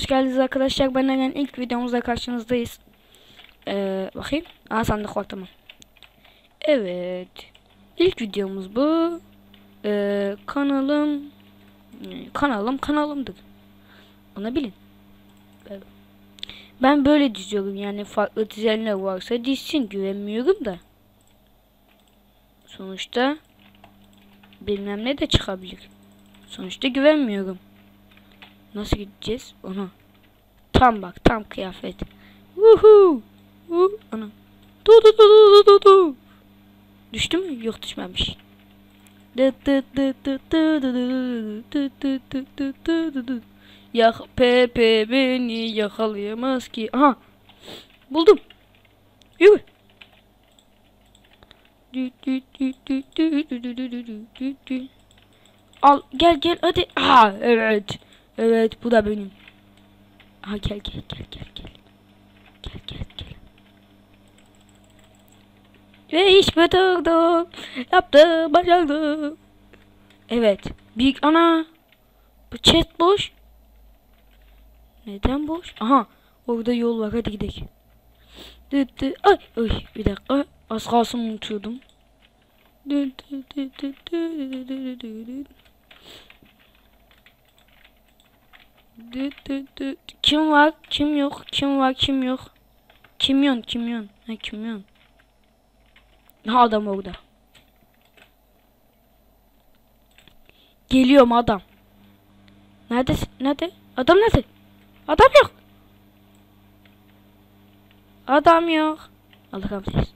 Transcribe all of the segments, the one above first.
hoş geldiniz arkadaşlar. Ben Eren ilk videomuzda karşınızdayız. Ee, bakayım. Aa sandık var tamam. Evet. İlk videomuz bu. Ee, kanalım kanalım kanalımdır. Onu bilin. Ben böyle diziyorum yani farklı dizenler varsa dizsin güvenmiyorum da. Sonuçta bilmem ne de çıkabilir. Sonuçta güvenmiyorum. Nasıl gideceğiz? Ona. Tam bak tam kıyafet. Woohoo. Woo. Ana. Du du du du du du. Düştü mü? Yok düşmemiş. Yak Pepe beni yakalayamaz ki. Aha. Buldum. Yürü. Al gel gel hadi. Aha evet. Evet bu da benim. Ha gel gel gel gel gel. Gel gel gel. Ve iş bitirdim. Yaptım başardım. Evet. Büyük ana. Bu chat boş. Neden boş? Aha. Orada yol var hadi gidelim. Dı dı ay ay bir dakika az kalsın unutuyordum. Dı dı dı dı dı dı dı dı. Kim var? Kim yok? Kim var? Kim yok? Kimyon, kimyon. Ha kimyon. Ha adam orada. Geliyorum adam. Neredesin? Nerede? Adam nerede? Adam yok. Adam yok. Allah kahretsin.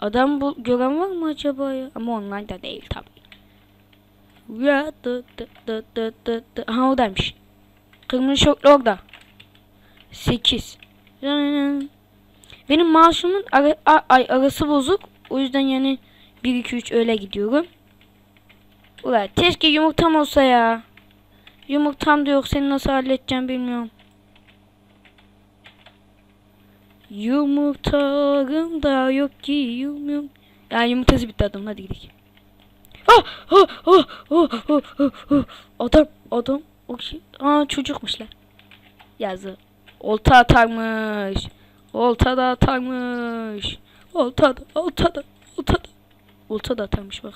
Adam bu gören var mı acaba ya? Ama online da değil tabii. Ya dı dı dı dı dı dı. Ha oradaymış. Kırmızı şortlu orada. 8. Benim maaşımın ara, ay arası bozuk. O yüzden yani 1 2 3 öyle gidiyorum. Ulan keşke yumurtam olsa ya. Yumurtam da yok. Seni nasıl halledeceğim bilmiyorum. Yumurtarım da yok ki yum Yani yumurtası bitti adam hadi gidelim. Ah. Adam adam o şey, aa çocukmuşlar. Yazı. Olta atarmış. Olta da atarmış. Olta da olta da olta da. Olta da atarmış bak.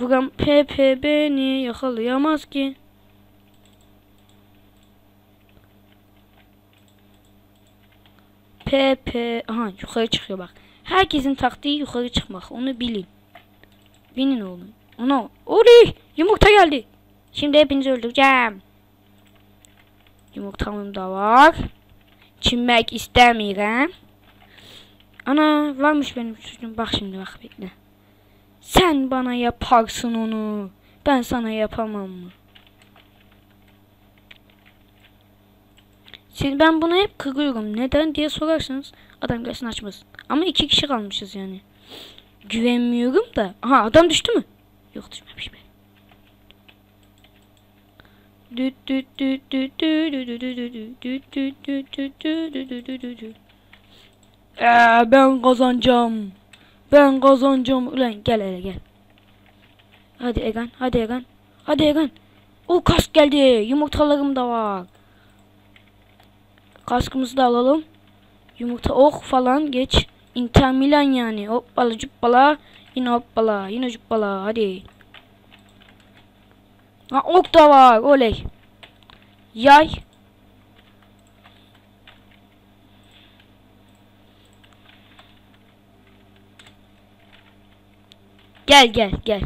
Vuran Pepe beni yakalayamaz ki. Pepe aha yukarı çıkıyor bak. Herkesin taktiği yukarı çıkmak. Onu bilin. Binin oğlum. Ana. Oley! Yumurta geldi. Şimdi hepinizi öldüreceğim. Yumurtamım da var. Çinmek istemiyorum. Ana varmış benim çocuğum. Bak şimdi bak bekle. Sen bana yaparsın onu. Ben sana yapamam mı? Şimdi ben bunu hep kırıyorum. Neden diye sorarsanız adam gelsin açmaz. Ama iki kişi kalmışız yani. Güvenmiyorum da. Aha adam düştü mü? Yok düşmemiş be. Ee, ben kazanacağım. Ben kazanacağım. Ulan gel hele gel. Hadi Egan. Hadi Egan. Hadi Egan. O kask geldi. Yumurtalarım da var. Kaskımızı da alalım. Yumurta ok falan geç. Inter Milan yani. Hoppala cuppala. Yine hoppala. Yine cuppala. Hadi. Ha ok da var. Oley. Yay. Gel gel gel.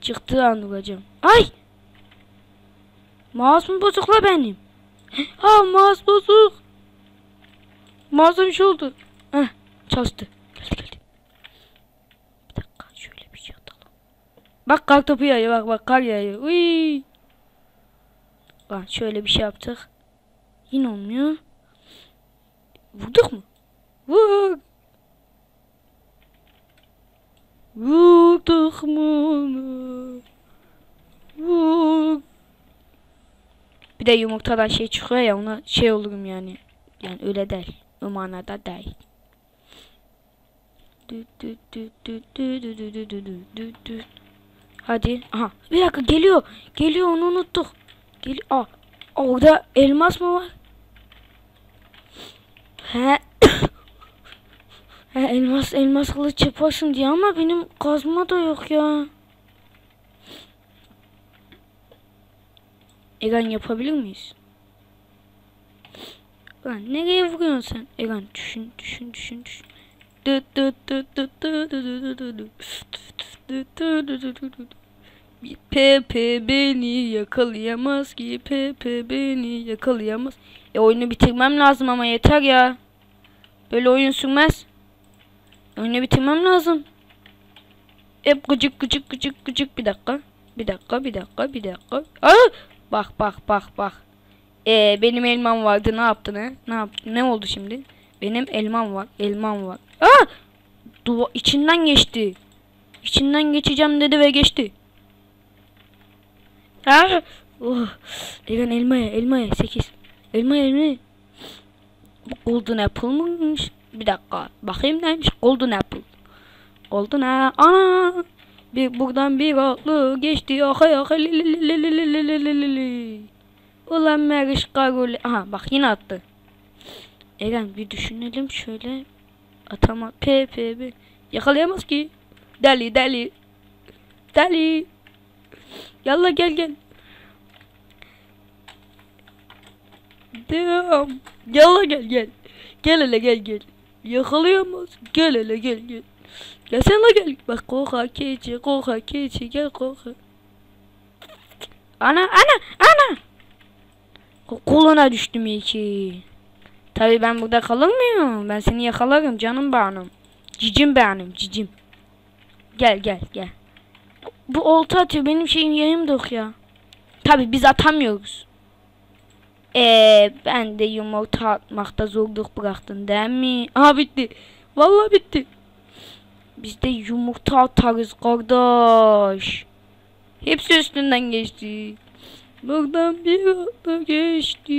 Çıktığı an vuracağım. Ay. Mouse bozukla benim? Ha mouse bozuk. Mouse'a bir şey oldu. Heh çalıştı. Geldi geldi. Bir dakika şöyle bir şey atalım. Bak kar topu yağıyor bak bak kar yağıyor. Uy. Bak şöyle bir şey yaptık. Yine olmuyor. Vurduk mu? Vur. Vurduk mu? Vur. Bir de yumurtadan şey çıkıyor ya ona şey olurum yani. Yani öyle değil. O manada değil. Hadi. Aha. Bir dakika geliyor. Geliyor onu unuttuk. Geliyor. Aa. Orada elmas mı var? He. He elmas elmas kılıç yaparsın diye ama benim kazma da yok ya. Egan yapabilir miyiz? Lan nereye vuruyorsun sen? Egan düşün düşün düşün düşün. Pepe beni yakalayamaz ki Pepe beni yakalayamaz. E oyunu bitirmem lazım ama yeter ya. Böyle oyun sürmez. Oyunu bitirmem lazım. Hep gıcık gıcık gıcık gıcık bir dakika. Bir dakika bir dakika bir dakika. Aa! Bak bak bak bak. Ee, benim elmam vardı ne yaptın he? Ne yaptın? Ne oldu şimdi? Benim elmam var. Elmam var. Aa! Duva içinden geçti. İçinden geçeceğim dedi ve geçti. Aa! Oh. Degan elmaya elmaya 8. Elmaya elmaya. Golden apple mıymış? Bir dakika. Bakayım neymiş? Golden apple. Golden ha. Ana! Bir buradan bir atlı geçti. Aha aha Ulan Meriş Karol. Aha bak yine attı. Eren bir düşünelim şöyle Atama. P P B. Yakalayamaz ki. Deli deli. Deli. Yalla gel gel. Devam. Yalla gel gel. Gel hele gel gel. Yakalayamaz. Gel hele gel gel. Gel sen la gel. Bak koka keçi koka keçi gel koka. Ana ana ana. Ko- Koluna düştüm iyi ki. Tabi ben burada kalır mıyım? Ben seni yakalarım canım benim. Cicim benim cicim. Gel gel gel. Bu olta atıyor benim şeyim yayım yok ya. Tabi biz atamıyoruz. Eee ben de yumurta atmakta zorluk bıraktın değil mi? Aha bitti. Vallahi bitti. Biz de yumurta atarız kardeş. Hepsi üstünden geçti. Buradan bir atla geçti.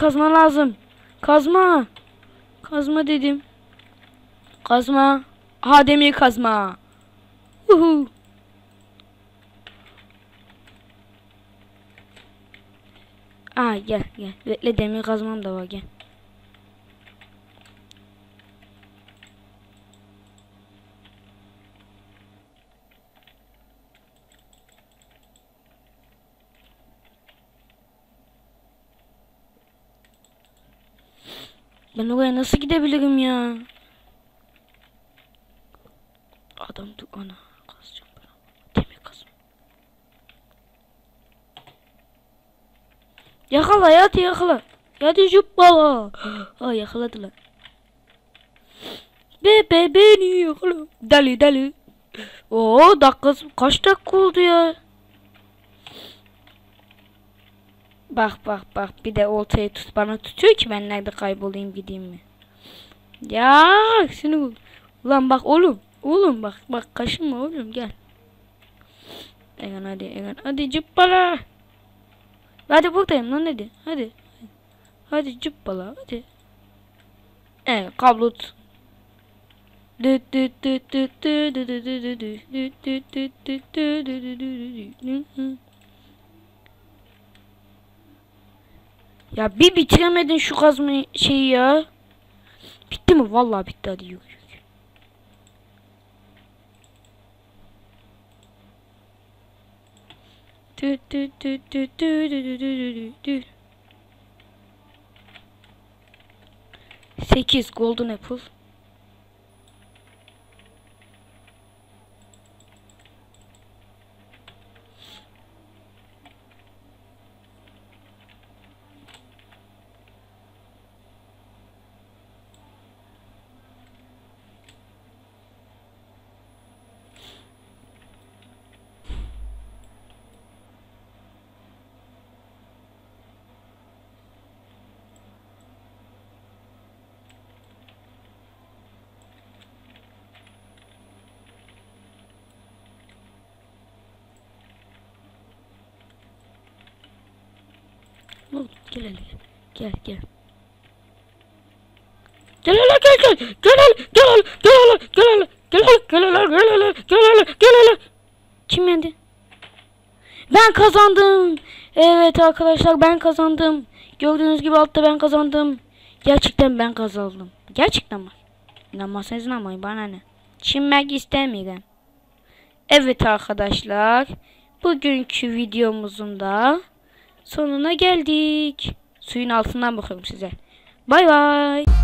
Kazma lazım. Kazma. Kazma dedim. Kazma. Ha demir kazma. Uhu. Aa gel gel. Bekle demir kazmam da var gel. Ben oraya nasıl gidebilirim ya? Adam dur ana kazacağım ben. Demir kazma. Yakala ya hadi yakala. Hadi cubbala. Aa yakaladılar. Bebe beni yakala. Deli deli. Oo dakikası kaç dakika oldu ya? Bak bak bak bir de oltayı tut bana tutuyor ki ben nerede kaybolayım gideyim mi? Ya seni. Ulan bak oğlum. Oğlum bak bak kaşınma oğlum gel. Egan hadi Egan hadi cıppala. Hadi buradayım lan hadi hadi. Hadi cıppala hadi. Evet kablo tut. Ya bir bitiremedin şu kazma şeyi ya. Bitti mi? Vallahi bitti hadi yürü. Dü dü dü dü dü dü dü dü dü dü. 8 golden apple. Oğlum gel hele. Gel gel. gel gel gel gel gel gel gel gel gel gel gel gel gel Kim yendi? Ben kazandım. Evet arkadaşlar ben kazandım. Gördüğünüz gibi altta ben kazandım. Gerçekten ben kazandım. Gerçekten mi? İnanmazsanız inanmayın bana ne. Çinmek istemiyorum. Evet arkadaşlar. Bugünkü videomuzun da sonuna geldik. Suyun altından bakıyorum size. Bay bay.